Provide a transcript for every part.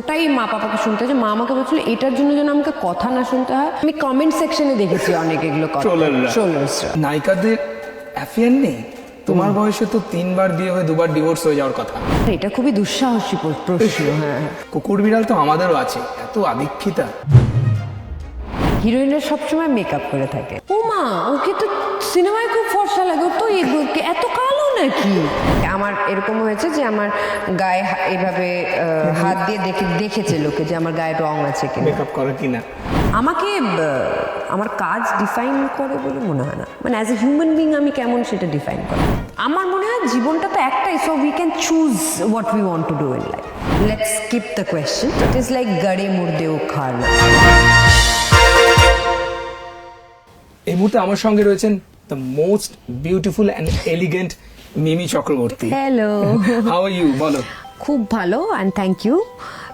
পুরোটাই মা পাপাকে শুনতে হয়েছে মা আমাকে বলছিল এটার জন্য যেন আমাকে কথা না শুনতে হয়। আমি কমেন্ট সেকশনে দেখেছি অনেক এগুলো নায়িকাদের অ্যাফেয়ার নেই? তোমার বয়সে তো তিনবার বিয়ে হয়ে দুবার ডিভোর্স হয়ে যাওয়ার কথা। এটা খুবই দুঃসাহসী প্র- প্রশ্ন। হ্যাঁ কুকুর বিড়াল তো আমাদেরও আছে এত আদিক্ষিতা। হিরোইনরা সবসময় মেকআপ করে থাকে। ও মা ওকে তো সিনেমায় খুব ফর্সা লাগে। ও তো এত কালো নাকি? আমার এরকম হয়েছে যে আমার গায়ে হা- এইভাবে হাত দিয়ে দেখে দেখেছে লোকে যে আমার গায়ে রং আছে কিনা। মেকআপ করে কিনা? আমাকে আমার কাজ ডিফাইন করে বলে মনে হয় না। মানে অ্যাজ এ হিউম্যান বিং আমি কেমন সেটা ডিফাইন করে। আমার মনে হয় জীবনটা তো একটাই so we can choose what we want to do in life let's skip the question it is like গড়ে মুর্দে ও খানা এই মুহূর্তে আমার সঙ্গে রয়েছেন the most beautiful and elegant Mimi Chakraborty. Hello how are you বলো। খুব ভালো অ্যান্ড থ্যাংক ইউ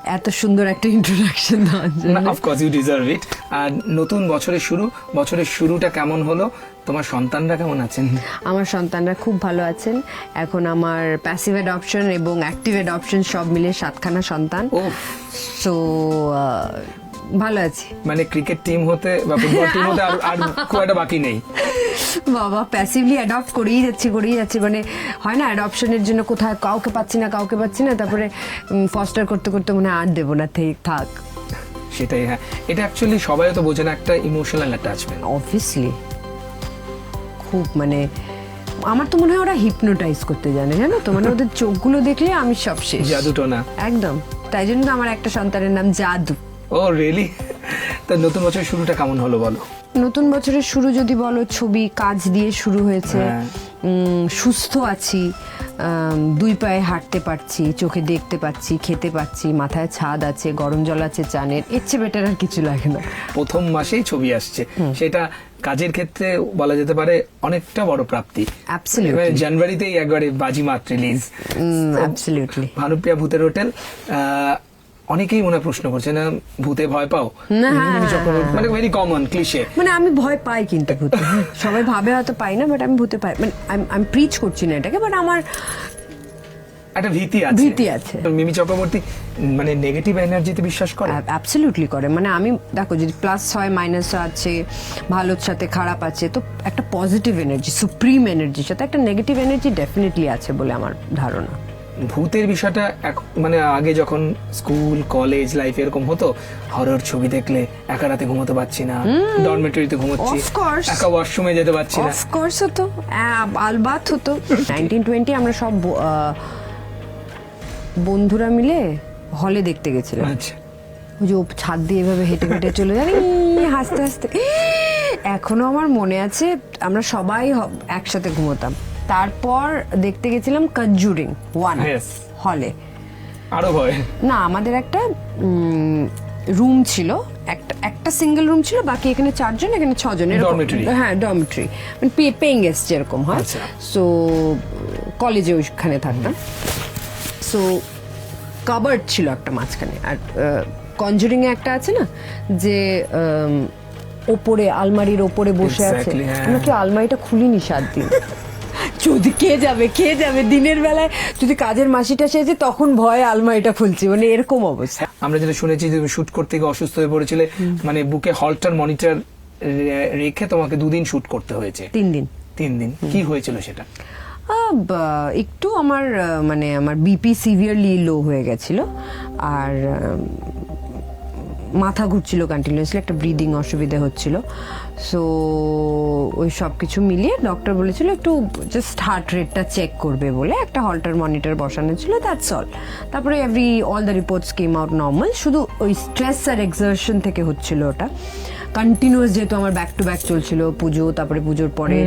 এত সুন্দর একটা ইন্ট্রোডাকশন দেওয়ার জন্য। Of course you deserve it আর নতুন বছরের শুরু বছরের শুরুটা কেমন হলো? তোমার সন্তানরা কেমন আছেন? আমার সন্তানরা খুব ভালো আছেন। এখন আমার প্যাসিভ অ্যাডপশন এবং অ্যাক্টিভ অ্যাডপশন সব মিলে সাতখানা সন্তান। ও সো ভালো আছি। মানে ক্রিকেট টিম হতে বা ফুটবল টিম হতে আর- আর খুব একটা বাকি নেই। বাবা প্যাসিভলি অ্যাডপ্ট করেই যাচ্ছি করেই যাচ্ছি। মানে হয় না অ্যাডপশনের জন্য কোথায় কাউকে পাচ্ছি না কাউকে পাচ্ছি না। তারপরে ফস্টার করতে করতে মনে আর দেবো না থে- থাক। সেটাই হ্যাঁ। এটা অ্যাকচুয়ালি সবাই তো বোঝে না একটা ইমোশনাল অ্যাটাচমেন্ট অবভিয়াসলি খুব মানে আমার তো মনে হয় ওরা হিপনোটাইজ করতে জানে জানো তো? মানে ওদের চোখগুলো দেখলে আমি সব শেষ। জাদুটো না। একদম। তাই জন্য তো আমার একটা সন্তানের নাম জাদু। ও রিয়েলি তা নতুন বছরের শুরুটা কেমন হলো বলো? নতুন বছরের শুরু যদি বলো ছবি কাজ দিয়ে শুরু হয়েছে। হ্যাঁ। সুস্থ আছি দুই পায়ে হাঁটতে পারছি চোখে দেখতে পাচ্ছি খেতে পাচ্ছি মাথায় ছাদ আছে গরম জল আছে চানের এর চেয়ে বেটার আর কিছু লাগে না। প্রথম মাসেই ছবি আসছে। সেটা কাজের ক্ষেত্রে বলা যেতে পারে অনেকটা বড় প্রাপ্তি। জানুয়ারিতেই একবারে বাজিমাত রিলিজ অ্যাবসলিউটলি ভানুপ্রিয়া ভূতের হোটেল অনেকেই মনে প্রশ্ন করছে না ভূতে ভয় পাও? মানে ভেরি কমন ক্লিশে মানে আমি ভয় পাই কিন্তু ভূতে। সবাই ভাবে হয়তো পাই না বাট আমি ভূতে পাই। মানে আমি প্রিচ করছি না এটাকে বাট আমার একটা ভীতি আছে। ভীতি আছে। মিমি চক্রবর্তী মানে নেগেটিভ এনার্জিতে বিশ্বাস করে? অ্যাবসলিউটলি করে। মানে আমি দেখো যদি প্লাস হয় মাইনাস আছে ভালোর সাথে খারাপ আছে তো একটা পজিটিভ এনার্জি সুপ্রিম এনার্জির সাথে একটা নেগেটিভ এনার্জি ডেফিনেটলি আছে বলে আমার ধারণা। ভূতের বিষয়টা এক- মানে আগে যখন স্কুল কলেজ লাইফ এরকম হতো হরর ছবি দেখলে একা রাতে ঘুমোতে পারছি না ডরমেটরিতে ঘুমোচ্ছি একা ওয়াশরুমে যেতে পারছি না। অফকোর্স হতো। আলবাত হতো। নাইনটিন টোয়েন্টি আমরা সব বন্ধুরা মিলে হলে দেখতে গেছিলাম। আচ্ছা। ওই যে ছাদ দিয়ে এভাবে হেঁটে হেঁটে চলে যাবে হাসতে হাসতে। এখনও আমার মনে আছে আমরা সবাই একসাথে ঘুমোতাম। তারপর দেখতে গেছিলাম কনজুরিং ওয়ান হলে আরও ভয়। না আমাদের একটা রুম ছিল একটা একটা সিঙ্গেল রুম ছিল বাকি এখানে চারজন এখানে ছজন এরকম- হ্যাঁ ডরমিটরি মানে পেইং গেস্ট যেরকম হয়। আচ্ছা। সো কলেজে ওইখানে থাকতাম। সো কাবার্ড ছিল একটা মাঝখানে। আর কনজুরিং এ একটা আছে না যে ওপরে আলমারির ওপরে বসে আছে। হ্যাঁ। আমরা কি আলমারিটা খুলিনি সাত দিন? যদি কে যাবে কে যাবে? দিনের বেলায় যদি কাজের মাসিটা সেজে তখন ভয়ে আলমারিটা খুলছি। মানে এরকম অবস্থা। আমরা যেটা শুনেছি তুমি শুট করতে গিয়ে অসুস্থ হয়ে পড়েছিলে মানে বুকে হলটার মনিটর রেখে তোমাকে দুদিন শুট করতে হয়েছে। তিন দিন। তিন দিন। কি হয়েছিল সেটা? একটু আমার মানে আমার বিপি সিভিয়ারলি লো হয়ে গেছিল। আর মাথা ঘুরছিল কন্টিনিউয়াসলি একটা ব্রিদিং অসুবিধা হচ্ছিল। সো ওই সব কিছু মিলিয়ে ডক্টর বলেছিল একটু জাস্ট হার্ট রেটটা চেক করবে বলে, একটা হল্টার মনিটর বসানো ছিল দ্যাটস অল তারপরে every all the reports came out normal শুধু ওই স্ট্রেস আর এক্সারশন থেকে হচ্ছিল ওটা। কন্টিনিউয়াস যেহেতু আমার ব্যাক টু ব্যাক চলছিল পুজো তারপরে পুজোর পরে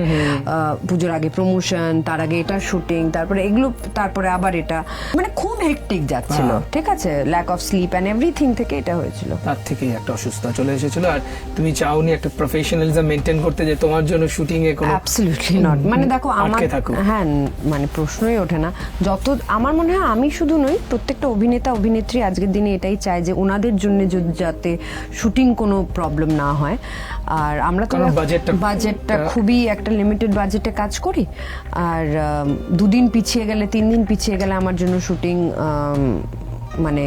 পুজোর আগে প্রমোশন তার আগে এটা শুটিং তারপরে এগুলো তারপরে আবার এটা। মানে খুব হেকটিক যাচ্ছিল ঠিক আছে? Lack of sleep and everything থেকে এটা হয়েছিল। তার থেকেই একটা অসুস্থতা চলে এসেছিল। আর তুমি চাওনি একটা প্রফেশনালিজম মেনটেন করতে যে তোমার জন্য শুটিং এ কোনো অ্যাবসলিউটলি নট মানে দেখো আমার হ্যাঁ মানে প্রশ্নই ওঠে না। যত আমার মনে হয় আমি শুধু নই প্রত্যেকটা অভিনেতা অভিনেত্রী আজকের দিনে এটাই চায় যে ওনাদের জন্য যাতে শুটিং কোনো প্রবলেম না হয়। আর আমরা তো বাজেটটা বাজেটটা খুবই একটা লিমিটেড বাজেটে কাজ করি। আর দুদিন পিছিয়ে গেলে তিন দিন পিছিয়ে গেলে আমার জন্য শুটিং মানে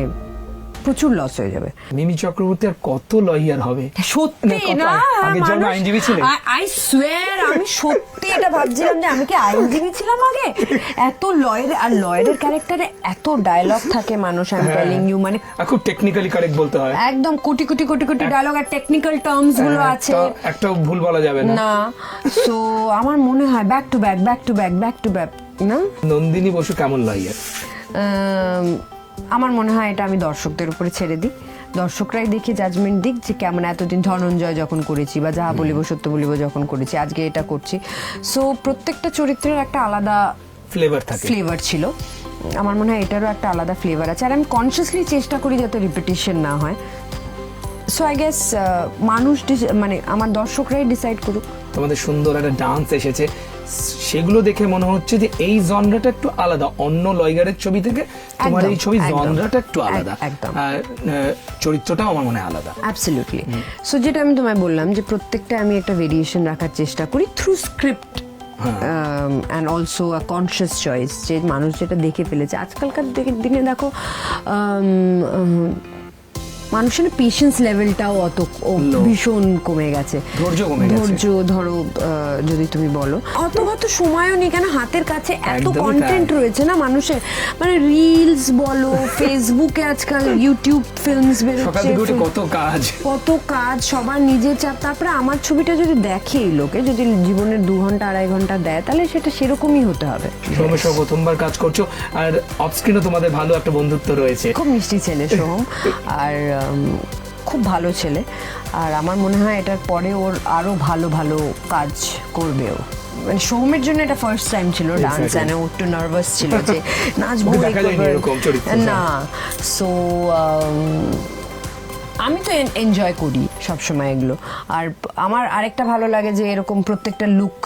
প্রচুর লস হয়ে যাবে। মিমি চক্রবর্তী আর কত লয়ার হবে? সত্যি না, আগের জন্মে আইনজীবী ছিলেন? আই সুয়ের আমি সত্যি এটা ভাবছিলাম যে আমি কি আইনজীবী ছিলাম আগে? এত লয়ের আর লয়ারের ক্যারেক্টারে এত ডায়লগ থাকে মানুষ হ্যাঁ। টেলিং ইউ মানে খুব টেকনিক্যালি কারেক্ট বলতে হয়। একদম কোটি কোটি কোটি কোটি ডায়লগ আর টেকনিক্যাল টার্মসগুলো হ্যাঁ, আছে। একটা- ভুল বলা যাবে না। না সো আমার মনে হয় back to back back to back back to back না? নন্দিনী বসু কেমন লয়ার আমার মনে হয় এটা আমি দর্শকদের উপরে ছেড়ে দিই। দর্শকরাই দেখে জাজমেন্ট দিক যে কেমন এতদিন ধনঞ্জয় যখন করেছি বা যাহা বলিব সত্য বলিব যখন করেছি আজকে এটা করছি। সো প্রত্যেকটা চরিত্রের একটা আলাদা ফ্লেভার থাকে। ফ্লেভার ছিল। আমার মনে হয় এটারও একটা আলাদা ফ্লেভার আছে। আর আমি কনসিয়াসলি চেষ্টা করি যাতে রিপিটিশন না হয়। সো আই গেস মানুষ মানে আমার দর্শকরাই ডিসাইড করুক। তোমাদের সুন্দর একটা ডান্স এসেছে। সেগুলো দেখে মনে হচ্ছে যে এই জনরাটা একটু আলাদা। অন্য লয়গারের ছবি থেকে তোমার এই ছবি। জনরাটা একটু আলাদা। আর চরিত্রটাও আমার মনে হয় আলাদা। অ্যাবসলিউটলি সো যেটা আমি তোমায় বললাম যে প্রত্যেকটা আমি একটা ভেরিয়েশন রাখার চেষ্টা করি through script and also a conscious choice যে মানুষ যেটা দেখে ফেলেছে। আজকালকার দিনে দেখো um, um, মানুষের পেশেন্স লেভেলটাও অত ভীষণ কমে গেছে। ধৈর্য কমে গেছে। ধৈর্য ধরো যদি তুমি বলো। অত অত সময়ও নেই কেন হাতের কাছে এত কন্টেন্ট রয়েছে না মানুষের? মানে রিলস বলো ফেসবুকে আজকাল ইউটিউব ফিল্মস বেরোচ্ছে কত কাজ। কত কাজ সবার নিজের চাপ। তারপরে আমার ছবিটা যদি দেখে এই লোকে যদি জীবনের দু ঘণ্টা আড়াই ঘণ্টা দেয় তাহলে সেটা সেরকমই হতে হবে। সোমের প্রথমবার কাজ করছ। আর অফস্ক্রিনও তোমাদের ভালো একটা বন্ধুত্ব রয়েছে। খুব মিষ্টি ছেলে সোহম আর খুব ভালো ছেলে। আর আমার মনে হয় এটার পরে ওর আরও ভালো ভালো কাজ করবে ও। মানে সোহমের জন্য এটা ফার্স্ট টাইম ছিল ডান্স. অ্যান্ড ও একটু নার্ভাস ছিল যে নাচবো না। সো আমি তো এনজয় করি সবসময় এগুলো। আর আমার আরেকটা ভালো লাগে যে এরকম প্রত্যেকটা লুক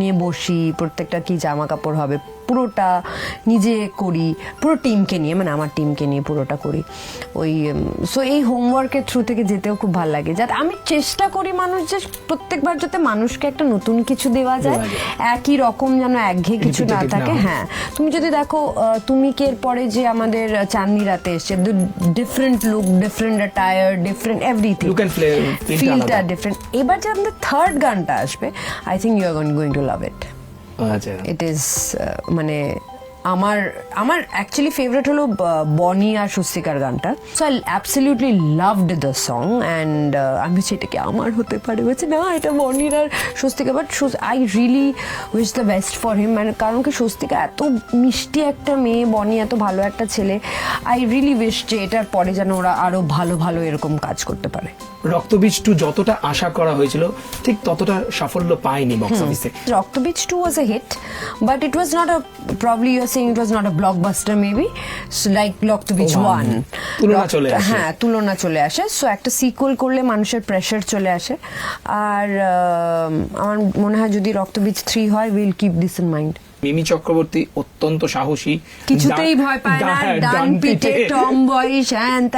নিয়ে বসি প্রত্যেকটা কি জামা কাপড় হবে পুরোটা নিজে করি পুরো টিমকে নিয়ে মানে আমার টিমকে নিয়ে পুরোটা করি। ওই সো এই হোমওয়ার্কের থ্রু থেকে যেতেও খুব ভালো লাগে। যাতে আমি চেষ্টা করি মানুষ যে প্রত্যেকবার যাতে মানুষকে একটা নতুন কিছু দেওয়া যায় একই রকম যেন একঘেয়ে কিছু না থাকে হ্যাঁ। তুমি যদি দেখো তুমি কে পরে যে আমাদের চাঁদনি রাতে এসছে different look different attire different everything ফিলটা ডিফারেন্ট এবার যে আমাদের থার্ড গানটা আসবে I think you are going to love it আচ্ছা। ইট ইজ মানে আমার আমার অ্যাকচুয়ালি ফেভারিট হলো বনি আর স্বস্তিকার গানটা। So I absolutely loved the song and আমি বলছি এটা কি আমার হতে পারে? বলছে না এটা বনির আর Swastika but I really wish the best for him মানে কারণ কি স্বস্তিকা এত মিষ্টি একটা মেয়ে বনি এত ভালো একটা ছেলে। আই রিয়েলি উইশ যে এটার পরে যেন ওরা আরও ভালো ভালো এরকম কাজ করতে পারে। রক্তবীজ টু যতটা আশা করা হয়েছিল ঠিক ততটা সাফল্য পায়নি বক্স অফিসে Rocktobich 2 was a hit, but it was not a probably you're saying it was not a blockbuster maybe, so like Rocktobich One. 1. তুলনা চলে আসে। হ্যাঁ তুলনা চলে আসে। সো একটা সিকুয়েল করলে মানুষের প্রেশার চলে আসে। আর আমার মনে হয় যদি রক্তবীজ থ্রি হয় will keep this in mind Mimi Chakraborty অত্যন্ত সাহসী। কিছুতেই ভয় পায় না। ডান- পিঠে। টম বয়স হ্যান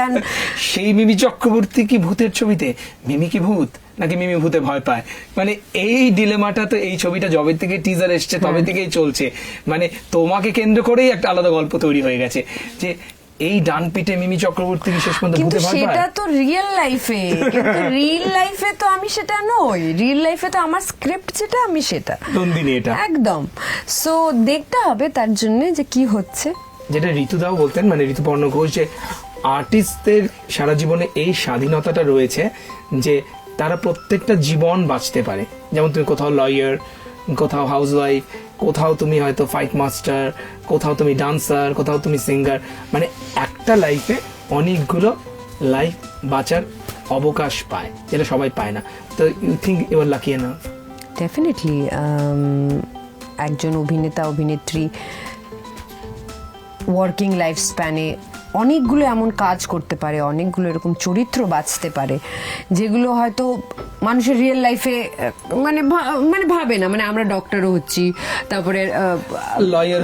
সেই মিমি চক্রবর্তী কি ভূতের ছবিতে? মিমি কি ভূত? নাকি মিমি ভূতে ভয় পায়। মানে এই ডিলেমাটা তো এই ছবিটা জবে থেকে টিজার এসছে। তবে থেকেই চলছে। মানে তোমাকে কেন্দ্র করেই একটা আলাদা গল্প তৈরি হয়ে গেছে যে এই ডান পিঠে মিমি চক্রবর্তী কি শেষ পর্যন্ত কিন্তু সেটা তো রিয়েল লাইফে কিন্তু রিয়েল লাইফে তো আমি সেটা নই। রিয়েল লাইফে তো আমার স্ক্রিপ্ট যেটা আমি সেটা। নন্দিনী এটা। একদম। সো দেখতে হবে তার জন্য যে কি হচ্ছে। যেটা ঋতুদাও বলতেন মানে ঋতুপর্ণ ঘোষ যে আর্টিস্টদের সারা জীবনে এই স্বাধীনতাটা রয়েছে যে তারা প্রত্যেকটা জীবন বাঁচতে পারে। যেমন তুমি কোথাও লয়ার কোথাও হাউসওয়াইফ কোথাও তুমি হয়তো ফাইট মাস্টার কোথাও তুমি ডান্সার কোথাও তুমি সিঙ্গার মানে একটা লাইফে অনেকগুলো লাইফ বাঁচার অবকাশ পায়, যেটা সবাই পায় না। তো ইউ থিঙ্ক ইউর লাকি না ডেফিনেটলি একজন অভিনেতা, অভিনেত্রী ওয়ার্কিং লাইফ স্প্যানে অনেকগুলো এমন কাজ করতে পারে অনেকগুলো এরকম চরিত্র বাঁচতে পারে যেগুলো হয়তো মানুষের রিয়েল লাইফে মানে মানে ভাবে না মানে আমরা ডক্টরও হচ্ছি তারপরে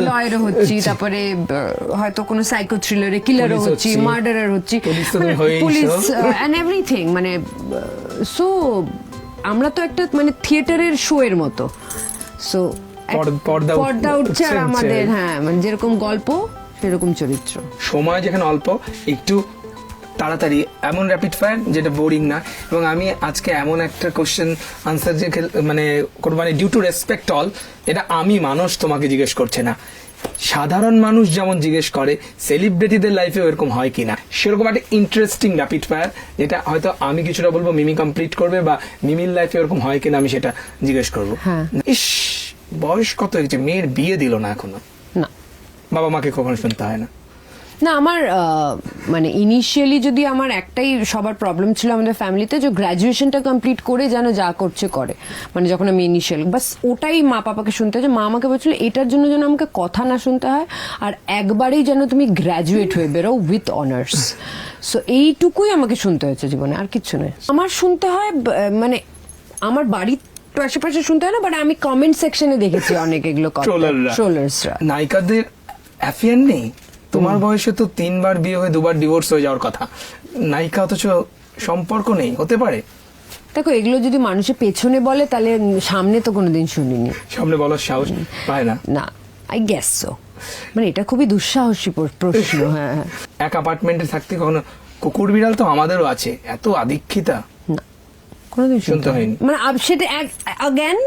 লয়ারও হচ্ছি তারপরে হয়তো কোনো সাইকো থ্রিলারে কিলারও হচ্ছি। মার্ডারার হচ্ছি। পুলিশ অ্যান্ড এভরিথিং মানে সো আমরা তো একটা মানে থিয়েটারের শো এর মতো। সো পর্দা উঠছে। আর আমাদের হ্যাঁ মানে যেরকম গল্প সেরকম চরিত্র। সময় যেখানে অল্প একটু তাড়াতাড়ি। এমন র্যাপিড ফায়ার যেটা বোরিং না। এবং আমি আজকে এমন একটা কোশ্চেন আনসার যে মানে মানে ডিউ টু রেসপেক্ট অল এটা আমি মানুষ তোমাকে জিজ্ঞেস করছে না। সাধারণ মানুষ যেমন জিজ্ঞেস করে সেলিব্রিটিদের লাইফে এরকম হয় কিনা? সেরকম একটা ইন্টারেস্টিং র্যাপিড ফায়ার যেটা হয়তো আমি কিছুটা বলব মিমি কমপ্লিট করবে বা মিমির লাইফে এরকম হয় কিনা আমি সেটা জিজ্ঞেস করব। হ্যাঁ। ইস বয়স কত হয়েছে? মেয়ের বিয়ে দিল না এখনও? না। বাবা মাকে কখনো শুনতে হয় না। না আমার মানে ইনিশিয়ালি যদি আমার একটাই সবার প্রবলেম ছিল আমাদের ফ্যামিলিতে যে গ্র্যাজুয়েশনটা কমপ্লিট করে যেন যা করছে করে। মানে যখন আমি ইনিশিয়াল বাস ওটাই মা পাপাকে শুনতে হয়েছে মা আমাকে বলছিল এটার জন্য যেন আমাকে কথা না শুনতে হয় আর একবারেই যেন তুমি গ্র্যাজুয়েট হয়ে বেরো উইথ অনার্স সো এইটুকুই আমাকে শুনতে হয়েছে জীবনে আর কিছু নয়। আমার শুনতে হয় মানে আমার বাড়ির আশেপাশে শুনতে হয় না বাট আমি কমেন্ট সেকশনে দেখেছি অনেক এগুলো। ট্রোলার্সরা নায়িকাদের অ্যাফিয়ার নেই তোমার বয়সে তো তিনবার বিয়ে হয়ে দুবার ডিভোর্স হয়ে যাওয়ার কথা। নায়িকা অথচ সম্পর্ক নেই হতে পারে? দেখো এগুলো যদি মানুষের পেছনে বলে তাহলে সামনে তো কোনোদিন শুনিনি। সামনে বলার সাহস পায় না। না আই গেস সো মানে এটা খুবই দুঃসাহসী প্র- প্রশ্ন হ্যাঁ। এক অ্যাপার্টমেন্টে থাকতে কখনো কুকুর বিড়াল তো আমাদেরও আছে এত আদিক্ষিতা। কোনোদিন শুনতে হয়নি। মানে সেটা অ্যাগেন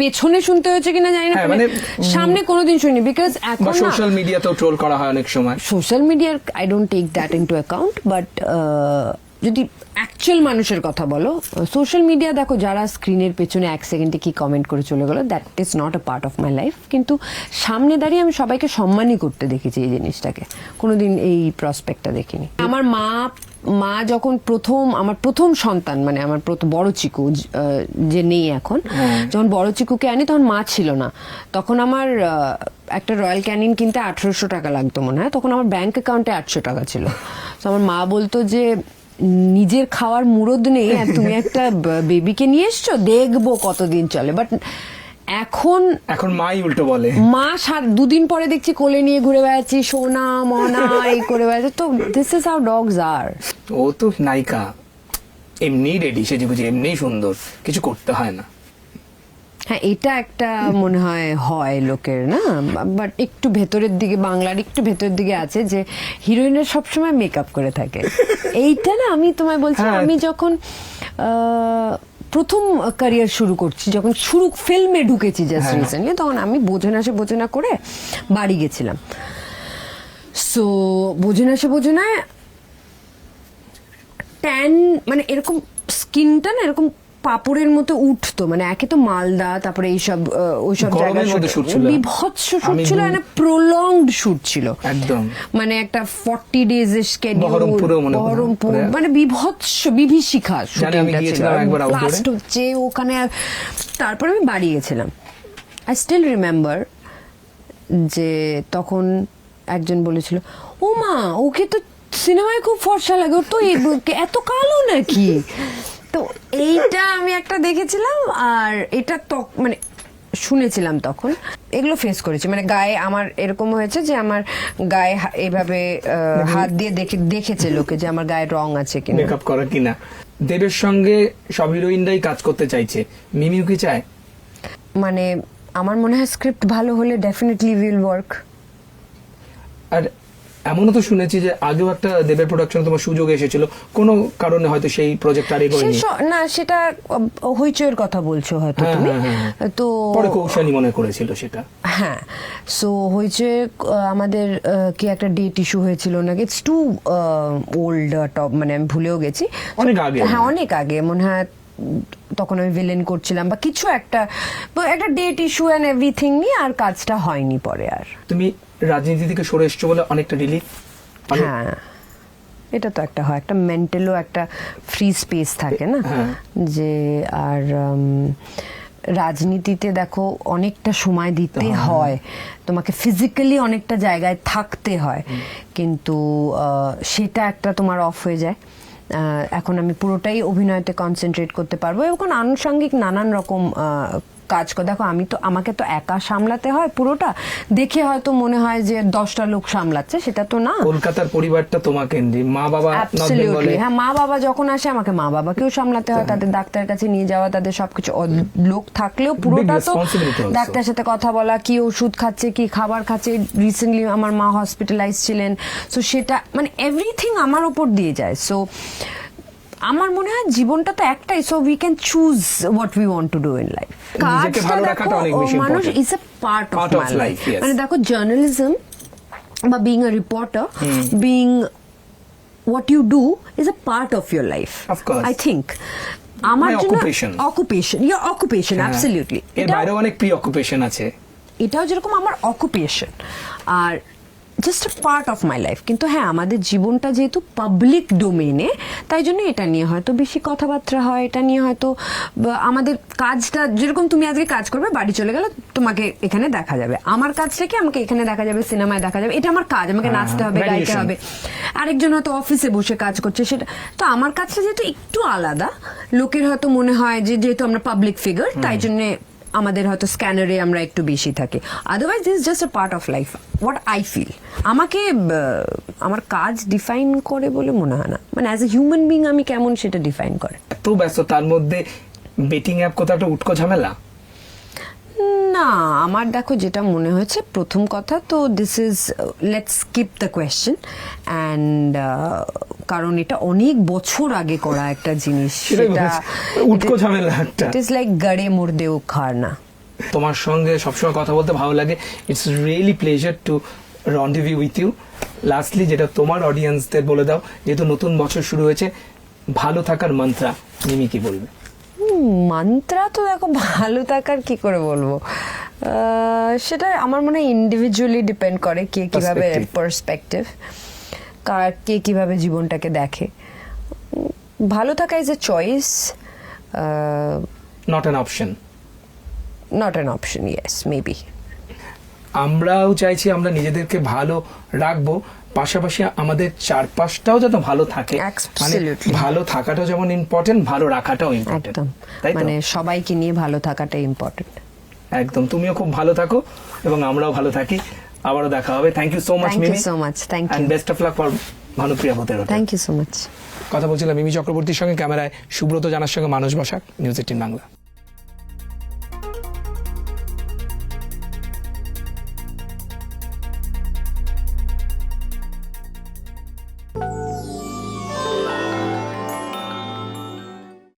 পেছনে শুনতে হয়েছে কিনা জানি না হ্যাঁ, মানে মানে, সামনে কোনোদিন শুনি বিকজ এখন সোশ্যাল মিডিয়াতেও ট্রোল করা হয় অনেক সময়। সোশ্যাল মিডিয়ার I don't take that into account but uh, যদি অ্যাকচুয়াল মানুষের কথা বলো সোশ্যাল মিডিয়া দেখো যারা স্ক্রিনের পেছনে এক সেকেন্ডে কি কমেন্ট করে চলে গেলো that is not a part of my life কিন্তু সামনে দাঁড়িয়ে আমি সবাইকে সম্মানই করতে দেখেছি এই জিনিসটাকে। কোনোদিন এই প্রসপেক্টটা দেখিনি। আমার মা মা যখন প্রথম আমার প্রথম সন্তান মানে আমার প্রথম বড় চিকু যে নেই এখন যখন বড় চিকুকে আনি তখন মা ছিল না। তখন আমার একটা রয়্যাল ক্যানিন কিনতে আঠারোশো টাকা লাগতো মনে হয় তখন আমার ব্যাংক অ্যাকাউন্টে আটশো টাকা ছিল। তো আমার মা বলতো যে নিজের খাওয়ার মুরদ নেই আর তুমি একটা বেবিকে নিয়ে এসছো দেখব কতদিন চলে। বাট এখন এখন মাই উল্টো বলে। মা সার দুদিন পরে দেখছি কোলে নিয়ে ঘুরে বেড়াচ্ছি সোনা মনা এই করে বেড়াচ্ছে। তো দিস ইজ হাউ ডগস আর ও তো নায়িকা। এমনি রেডি সেজে গুজে এমনি সুন্দর। কিছু করতে হয় না। হ্যাঁ এটা একটা মনে হয় হয় লোকের না? বাট একটু ভেতরের দিকে বাংলার একটু ভেতরের দিকে আছে যে হিরোইনের সবসময় মেকআপ করে থাকে। এইটা না আমি তোমায় বলছি হ্যাঁ। আমি যখন আহ, প্রথম ক্যারিয়ার শুরু করছি যখন শুরু ফিল্মে ঢুকেছি জাস্ট হ্যাঁ। রিসেন্টলি তখন আমি বোঝে না সে বোঝে না করে বাড়ি গেছিলাম সো বোঝে না সে বোঝে না ট্যান মানে এরকম স্কিনটা না এরকম পাপড়ের মতো উঠতো মানে একে তো মালদা তারপরে এইসব ওইসব জায়গায় বিভৎস শুট ছিল মানে প্রলংড শুট ছিল একদম। মানে একটা ফর্টি ডেজ এর স্কেডিউল বহরমপুরেও মনে হয়। বহরমপুর মানে বিভৎস বিভীষিকা শুটিংটা ছিল। লাস্ট হচ্ছে ওখানে তারপর আমি বাড়ি গেছিলাম আই স্টিল রিমেম্বার যে তখন একজন বলেছিল ও মা ওকে তো সিনেমায় খুব ফর্সা লাগে ওর তো এত কালো নাকি তো এইটা আমি একটা দেখেছিলাম আর এটা তো মানে শুনেছিলাম তখন। এগুলো ফেস করেছি। মানে গায়ে আমার এরকম হয়েছে যে আমার গায়ে এভাবে হাত দিয়ে দেখে দেখেছে লোকে যে আমার গায়ে রং আছে কিনা। মেকআপ করা কিনা। দেবের সঙ্গে সব হিরোইনরাই কাজ করতে চাইছে। মিমিও কি চায়? মানে আমার মনে হয় স্ক্রিপ্ট ভালো হলে ডেফিনেটলি উইল ওয়ার্ক আর এমনও তো শুনেছি যে আগেও একটা দেবের প্রোডাকশন তোমার সুযোগ এসেছিল। কোনো কারণে হয়তো সেই প্রজেক্ট আর এগোয়নি। না সেটা আহ, হইচইয়ের কথা বলছো হয়তো হ্যাঁ, তুমি। হ্যাঁ, হ্যাঁ। তো পরে কৌশানী মনে করেছিল সেটা। হ্যাঁ সো হইচই আমাদের কি একটা ডেট ইস্যু হয়েছিল নাকি? ইটস টু ওল্ড টপ মানে আমি ভুলেও গেছি। অনেক আগে। হ্যাঁ অনেক আগে। মনে হয় তখন আমি ভিলেন করছিলাম বা কিছু একটা একটা ডেট ইস্যু অ্যান্ড এভরিথিং নিয়ে আর কাজটা হয়নি পরে আর। তুমি রাজনীতি থেকে সরে এসছো বলে অনেকটা রিলিফ হ্যাঁ। এটা তো একটা হয় একটা মেন্টালও একটা ফ্রি স্পেস থাকে না? হ্যাঁ। যে আর রাজনীতিতে দেখো অনেকটা সময় দিতে হয়। তোমাকে ফিজিক্যালি অনেকটা জায়গায় থাকতে হয় কিন্তু সেটা একটা তোমার অফ হয়ে যায়। এখন আমি পুরোটাই অভিনয়তে কনসেন্ট্রেট করতে পারব এবং আনুষঙ্গিক নানান রকম কাজ করে। দেখো আমি তো আমাকে তো একা সামলাতে হয় পুরোটা। দেখে হয়তো মনে হয় যে দশটা লোক সামলাচ্ছে সেটা তো না। কলকাতার পরিবারটা তোমাকে মা বাবা হ্যাঁ মা বাবা যখন আসে আমাকে মা বাবাকেও সামলাতে হয় তাদের ডাক্তারের কাছে নিয়ে যাওয়া তাদের সবকিছু। লোক থাকলেও পুরোটা তো ডাক্তারের সাথে কথা বলা কি ওষুধ খাচ্ছে কি খাবার খাচ্ছে। রিসেন্টলি আমার মা হসপিটালাইজ ছিলেন। সো সেটা মানে এভরিথিং আমার ওপর দিয়ে যায়। সো আমার মনে হয় জীবনটা তো একটাই so we can choose what we want to do in life অনেক বেশি মানুষ is a part of Part my life মানে দেখো জার্নালিজম বা being a reporter being what you do is a part of your life. Of course. i think. আমার জন্য occupation. Occupation occupation হ্যাঁ। absolutely. এর এটা বাইরেও অনেক প্রি অকুপেশন আছে। এটাও যেরকম আমার occupation R just a part of my life কিন্তু হ্যাঁ আমাদের জীবনটা যেহেতু পাবলিক ডোমেনে তাই জন্য এটা নিয়ে হয়তো বেশি কথাবার্তা হয় এটা নিয়ে হয়তো আমাদের কাজটা যেরকম তুমি আজকে কাজ করবে বাড়ি চলে গেলে তোমাকে এখানে দেখা যাবে। আমার কাজটা কি আমাকে এখানে দেখা যাবে সিনেমায় দেখা যাবে এটা আমার কাজ আমাকে হ্যাঁ, নাচতে হবে গাইতে হবে। আরেকজন হয়তো অফিসে বসে কাজ করছে সেটা তো আমার কাজটা যেহেতু একটু আলাদা লোকের হয়তো মনে হয় যে যেহেতু আমরা পাবলিক ফিগার তাই জন্য আমাদের হয়তো স্ক্যানারে আমরা একটু বেশি থাকি। Otherwise this just a part of life what I feel আমাকে আমার কাজ ডিফাইন করে বলে মনে হয় না। মানে অ্যাজ এ হিউম্যান বিং আমি কেমন সেটা ডিফাইন করে। এত ব্যস্ত তার মধ্যে বেটিং অ্যাপ কোথাও একটা উটকো ঝামেলা? না আমার দেখো যেটা মনে হয়েছে প্রথম কথা তো this is let's skip the question and কারণ এটা অনেক বছর আগে করা একটা জিনিস সেটাই উটকো ঝামেলা একটা। ইট ইজ লাইক গড়ে মুর্দে উখার না। তোমার সঙ্গে সবসময় কথা বলতে ভালো লাগে। It's really pleasure to rendezvous with you lastly যেটা তোমার অডিয়েন্সদের বলে দাও যেহেতু নতুন বছর শুরু হয়েছে ভালো থাকার মন্ত্রা মিমি কি বলবে? মান্ত্রা তো দেখো ভালো থাকার কি করে বলব? সেটা আমার মনে হয় ইন্ডিভিজুয়ালি ডিপেন্ড করে কে কীভাবে. পার্সপেক্টিভ কার কে কীভাবে জীবনটাকে দেখে। ভালো থাকা is a choice not an option not an option yes maybe আমরাও চাইছি আমরা নিজেদেরকে ভালো রাখব পাশাপাশি আমাদের চারপাশটাও যাতে ভালো থাকে। মানে ভালো থাকাটাও যেমন ইম্পর্টেন্ট ভালো রাখাটাও ইম্পর্টেন্ট একদম। তাই মানে সবাইকে নিয়ে ভালো থাকাটা ইম্পর্টেন্ট একদম। তুমিও খুব ভালো থাকো এবং আমরাও ভালো থাকি। আবারও দেখা হবে। Thank you so much Mimi so much. Thank and you. Best of luck for Bhanupriya হতের thank you so much কথা বলছিলাম মিমি চক্রবর্তীর সঙ্গে ক্যামেরায় সুব্রত জানার সঙ্গে মানুষ বসাক নিউজ এইটিন বাংলা।